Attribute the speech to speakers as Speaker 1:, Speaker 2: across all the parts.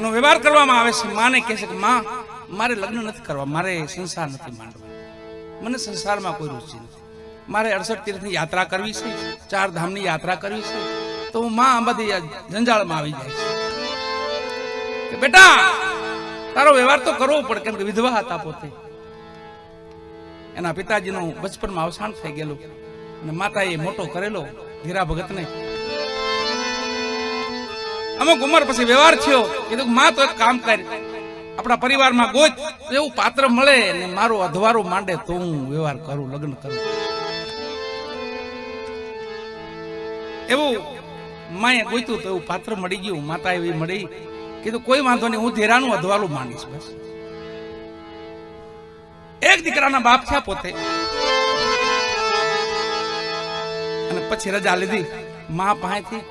Speaker 1: એનો વ્યવહાર કરવામાં આવે છે. માને કહે છે કે, માં, મારે લગ્ન નથી કરવા. મારે સંસાર નથી માંડવો. મને સંસારમાં કોઈ રુચિ નથી. મારે અડસઠ તીર્થની યાત્રા કરવી છે, ચાર ધામની યાત્રા કરવી છે, તો હું માં બધી જંજાળમાં આવી જાય છે. કે બેટા, તારો વ્યવહાર તો કરવો પડે, કેમ કે વિધવા હતા પોતે. એના પિતાજીનું બચપનમાં અવસાન થઈ ગયેલું. અને માતાએ મોટો કરેલો, ધીરા ભગતને અમુક ઉંમર પછી વ્યવહાર થયો. કીધું માં તો એક કામ કર આપણા પરિવારમાં ગોત એવું પાત્ર મળે ને મારું અધવારું માંડે તો હું વ્યવહાર કરું, લગ્ન કરું. એવું માએ ગોત્યું તો એવું પાત્ર મળી ગયું. માતા એવી મળી કીધું કોઈ વાંધો નહીં, હું ધીરાનું અધવારું માંડીશ બસ. એક દીકરાના બાપ થયા પોતે. અને પછી રજા લીધી. મા પાસેથી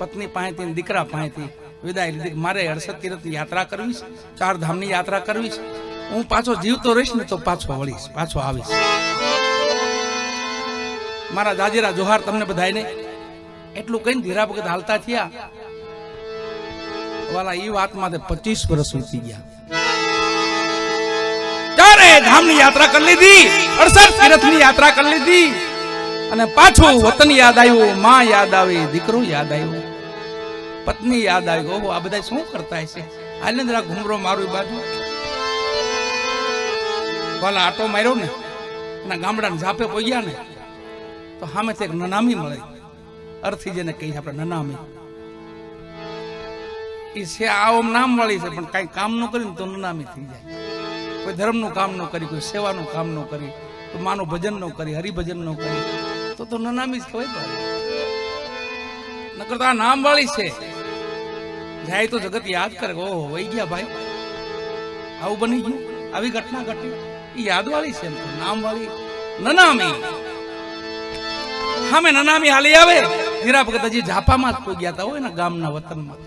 Speaker 1: પત્ની પાસેથી દીકરા પાસેથી વિદાય લીધી. મારે હર્ષદ તીર્થની યાત્રા કરવી છે ચાર ધામની યાત્રા કરવી છે. હું પાછો જીવતો રહીશ ને તો પાછો વળીશ, પાછો આવીશ. મારા દાજીરા જોહાર તમને બધાને એટલું કહીને ધીરા વખત હાલતા થયા. વાલા એ વાત માટે પચીસ વર્ષ વીતી ગયા. ચારે ધામની યાત્રા કરી લીધી અડસઠ તીર્થની યાત્રા કરી લીધી. અને પાછું વતન યાદ આવ્યું, માં યાદ આવી, દીકરો યાદ આવ્યો. પત્ની યાદ આવી ઓહો, આ બધા શું કરતા હશે? હાલે જરા ઘુમરો મારું બાજુ. વાલા આટો માર્યો ને, એના ગામડાને ઝાપે પહોંચ્યા ને, તો સામે એક નનામી મળે. અર્થી જેને કહી આપણે નનામી. એ છે આમ નામ વાળી છે, પણ કાંઈ કામ ન કરીને તો નનામી થઈ જાય. કોઈ ધર્મનું કામ ન કરી, કોઈ સેવાનું કામ ન કરી તો માનું ભજન ન કરી, હરિભજન ન કરી, તો તો નનામી જ કહેવાય નકર તો આ નામ વાળી છે. જાય તો જગત યાદ કરે. ઓ વહી ગયા ભાઈ. આવું બની ગયું? આવી ઘટના ઘટી. એ યાદ વાળી છે નામ વાળી નનામી. મેં નનામી હાલી આવે. હીરા ભગત હજી ઝાપામાં જ કોઈ ગયા હતા હોય ને ગામના વતનમાં.